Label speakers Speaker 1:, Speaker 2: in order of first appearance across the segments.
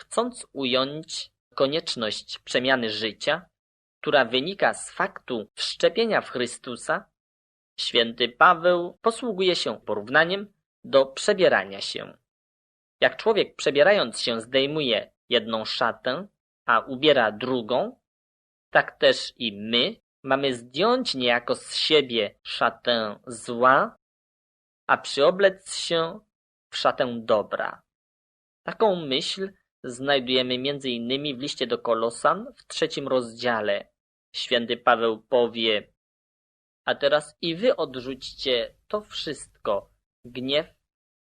Speaker 1: chcąc ująć konieczność przemiany życia, która wynika z faktu wszczepienia w Chrystusa, święty Paweł posługuje się porównaniem do przebierania się. Jak człowiek przebierając się zdejmuje jedną szatę, a ubiera drugą, tak też i my mamy zdjąć niejako z siebie szatę zła, a przyoblec się w szatę dobra. Taką myśl znajdujemy między innymi w liście do Kolosan w trzecim rozdziale. Święty Paweł powie, a teraz i wy odrzućcie to wszystko, gniew,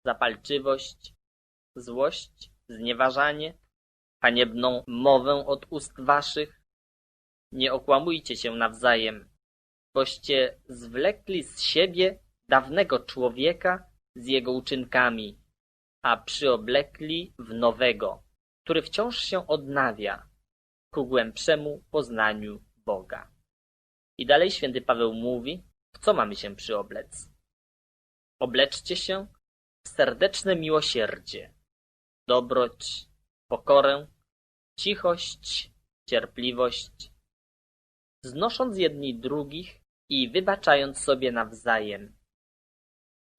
Speaker 1: zapalczywość, złość, znieważanie, haniebną mowę od ust waszych. Nie okłamujcie się nawzajem, boście zwlekli z siebie dawnego człowieka z jego uczynkami, a przyoblekli w nowego, który wciąż się odnawia ku głębszemu poznaniu Boga. I dalej święty Paweł mówi, w co mamy się przyoblec. Obleczcie się w serdeczne miłosierdzie, dobroć, pokorę, cichość, cierpliwość, znosząc jedni drugich i wybaczając sobie nawzajem.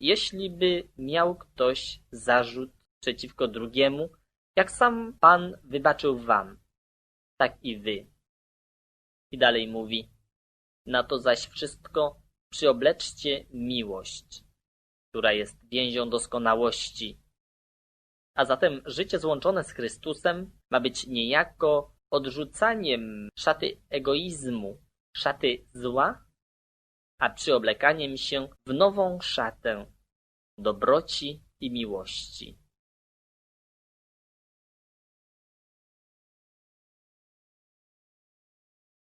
Speaker 1: Jeśli by miał ktoś zarzut przeciwko drugiemu, jak sam Pan wybaczył wam, tak i wy. I dalej mówi, na to zaś wszystko przyobleczcie miłość, która jest więzią doskonałości. A zatem życie złączone z Chrystusem ma być niejako odrzucaniem szaty egoizmu, szaty zła, a przyoblekaniem się w nową szatę dobroci i miłości.